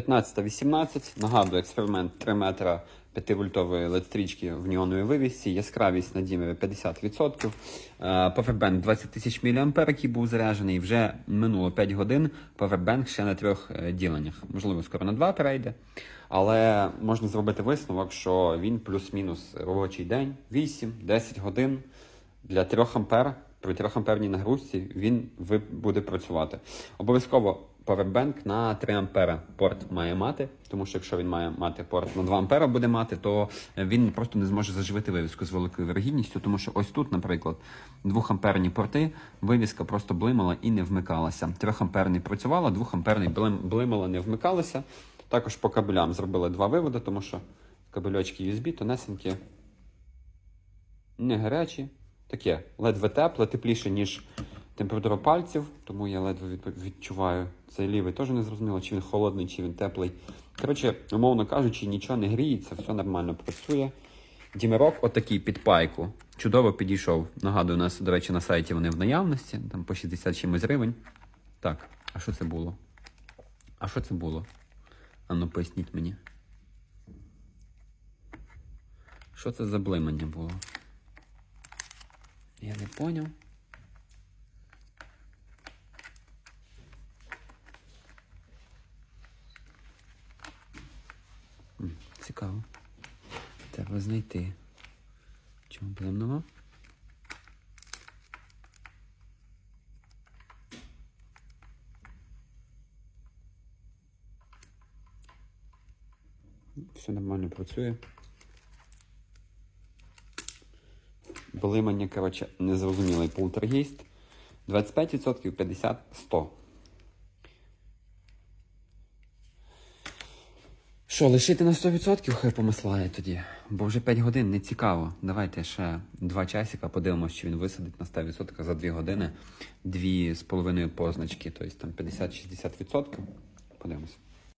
15-18. Нагадую, експеримент 3 метра 5-вольтової LED-стрічки в неоновій вивісці. Яскравість на дімові 50%. Е, Powerbank 20 тисяч мА, який був заряджений. Вже минуло 5 годин. Powerbank ще на трьох е, діленнях. Можливо, скоро на два перейде. Але можна зробити висновок, що він плюс-мінус робочий день 8-10 годин для 3 ампер при 3 амперній нагрузці він буде працювати. Обов'язково Powerbank на 3 ампера порт має мати, тому що якщо він має мати порт на 2 ампера буде мати, то він просто не зможе заживити вивіску з великою вирогідністю, тому що ось тут, наприклад, 2 амперні порти, вивіска просто блимала і не вмикалася. 3 амперний працювала, 2 амперний блимала, не вмикалася. Також по кабелям зробили два виводи, тому що кабельочки USB тонесенькі, не гарячі. Таке, ледве тепле, тепліше, ніж температура пальців, тому я ледве відчуваю. Цей лівий теж не зрозуміло, чи він холодний, чи він теплий. Коротше, умовно кажучи, нічого не гріється, все нормально працює. Дімерок, отакий під пайку, чудово підійшов. Нагадую, у нас, до речі, на сайті вони в наявності, там по 60 чимось гривень. Так, а що це було? А що це було? А ну поясніть мені. Що це за блимання було? Я не поняв. Цікаво. Треба знайти. Чому блимнуло? Все нормально працює. Блимання, коротше, незрозумілий полтергейст. 25%, 50%, 100%. Що, лишити на 100% хай помислає тоді. Бо вже 5 годин не цікаво. Давайте ще 2 часика подивимося, чи він висадить на 100% за 2 години. Дві з половиною позначки, тобто там 50-60%. Подивимось.